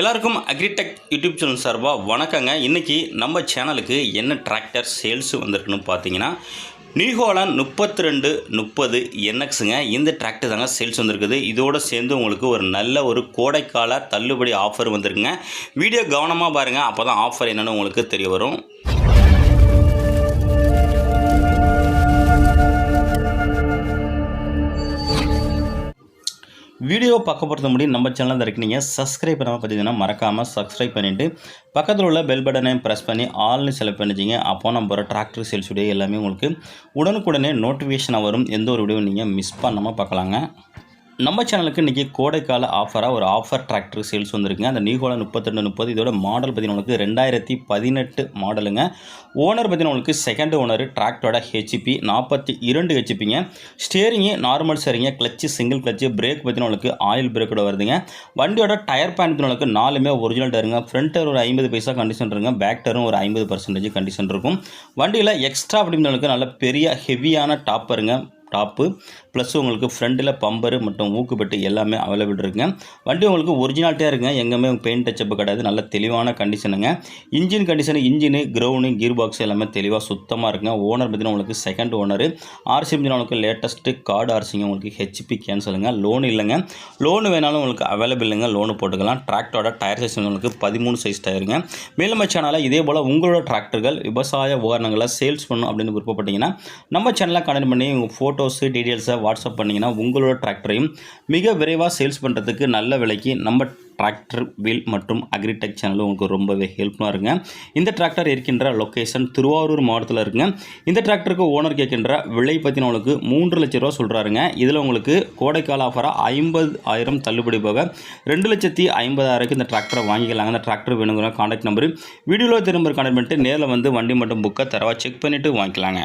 எல்லாருக்கும் agritech YouTube channel சார்பாக வணக்கங்க. இன்றைக்கி நம்ம சேனலுக்கு என்ன டிராக்டர் சேல்ஸ் வந்திருக்குன்னு பார்த்தீங்கன்னா நியூஹோலன் முப்பத்தி ரெண்டு முப்பது என்எக்ஸுங்க இந்த டிராக்டர் தாங்க சேல்ஸ் வந்திருக்குது. இதோடு சேர்ந்து உங்களுக்கு ஒரு நல்ல ஒரு கோடைக்கால தள்ளுபடி ஆஃபர் வந்திருக்குங்க. வீடியோ கவனமாக பாருங்கள் அப்போ தான் ஆஃபர் என்னென்னு உங்களுக்கு தெரிய வரும். வீடியோ பார்க்க முடியும் நம்ம சேனலில் இருக்கீங்க சப்ஸ்கிரைப் பண்ணாமல் பார்த்தீங்கன்னா மறக்காமல் சப்ஸ்கிரைப் பண்ணிவிட்டு பக்கத்தில் உள்ள பெல் பட்டனை ப்ரெஸ் பண்ணி ஆல்னு செலக்ட் பண்ணிச்சிங்க அப்போ நம்ம ஒரு டிராக்டர் சேல்ஸ் வீடியோ எல்லாமே உங்களுக்கு உடனுக்குடனே நோட்டிஃபிகேஷனாக வரும். எந்த ஒரு வீடியோ நீங்கள் மிஸ் பண்ணாமல் பார்க்கலாங்க. நம்ம சேனலுக்கு இன்றைக்கி கோடைக்கால ஆஃபராக ஒரு ஆஃபர் டிராக்டர் சேல்ஸ் வந்திருக்குங்க. அந்த நியூகோலா முப்பத்தெண்டு முப்பது இதோட மாடல் பார்த்தீங்கன்னா உங்களுக்கு ரெண்டாயிரத்தி பதினெட்டு மாடலுங்க ஓனர் பார்த்தீங்கன்னா உங்களுக்கு செகண்ட் ஓனர் டிராக்டரோட ஹெச்பி நாற்பத்தி இரண்டு ஹெச்பிங்க ஸ்டேரிங்கு நார்மல் சரிங்க கிளச்சு சிங்கிள் கிளச்சு பிரேக் பார்த்தீங்கன்னா உங்களுக்கு ஆயில் பிரேக்கோட வருதுங்க. வண்டியோட டயர் பேன் உங்களுக்கு நாலுமே ஒரிஜினல் டயருங்க. ஃப்ரண்ட் டயர் ஒரு ஐம்பது பைசா கண்டிஷன் இருங்க பேக் டயரும் ஒரு ஐம்பது பர்சன்டேஜ் கண்டிஷன் இருக்கும். வண்டியில் எக்ஸ்ட்ரா அப்படின்னு நல்ல பெரிய ஹெவியான டாப்பருங்க டாப்பு ப்ளஸ் உங்களுக்கு ஃப்ரண்டில் பம்பரு மற்றும் ஊக்குப்பட்டு எல்லாமே அவைலபிள் இருக்குங்க. வண்டி உங்களுக்கு ஒரிஜினாலிட்டியாக இருக்குங்க. எங்கேயுமே பெயிண்ட் டச்சப் கிடையாது. நல்ல தெளிவான கண்டிஷனுங்க engine condition engine ground gear box எல்லாமே தெளிவாக சுத்தமாக இருக்குங்க. ஓனர் பார்த்தீங்கன்னா உங்களுக்கு செகண்ட் ஓனர் ஆர்சி பார்த்தீங்கன்னா உங்களுக்கு லேட்டஸ்ட்டு கார்டு ஆர்சிங்க உங்களுக்கு ஹெச்பி கேன்சலுங்க லோன் இல்லைங்க. லோன் வேணாலும் உங்களுக்கு அவைலபிள் இல்லைங்க லோனு போட்டுக்கலாம். டிராக்டரோட டயர் சைஸ் உங்களுக்கு பதிமூணு சைஸ் டயருங்க மேலும் சேனலில் இதே போல் உங்களோட டிராக்டர்கள் விவசாய உபகரணங்களை சேல்ஸ் பண்ணணும் அப்படின்னு விருப்பப்பட்டீங்கன்னா நம்ம சேனலை கனெக்ட் பண்ணி உங்கள் ஃபோட்டோ ஃபோட்டோஸு டீட்டெயில்ஸை வாட்ஸ்அப் பண்ணிங்கன்னா உங்களோட டிராக்டரையும் மிக விரைவாக சேல்ஸ் பண்ணுறதுக்கு நல்ல விலைக்கு நம்ம டிராக்டர் வீல் மற்றும் அக்ரிடெக் சேனல் உங்களுக்கு ரொம்பவே ஹெல்ப்ஃபுல்லாக இருங்க இந்த டிராக்டர் இருக்கின்ற லொக்கேஷன் திருவாரூர் மாவட்டத்தில் இருக்குங்க. இந்த டிராக்டருக்கு ஓனர் கேட்கின்ற விலை பற்றின உங்களுக்கு மூன்று லட்ச ரூபா சொல்கிறாருங்க இதில் உங்களுக்கு கோடைக்கால ஆஃபராக ஐம்பது ஆயிரம் தள்ளுபடி போக ரெண்டு லட்சத்தி ஐம்பதாயிரக்கு இந்த டிராக்டரை வாங்கிக்கலாங்க. இந்த டிராக்டர் வேணுங்கிற கான்டாக்ட் நம்பர் வீடியோவில் திரும்ப கான்டாக்ட் பண்ணிட்டு நேரில் வந்து வண்டி மட்டும் புக்கை தரவா செக் பண்ணிவிட்டு வாங்கிக்கலாங்க.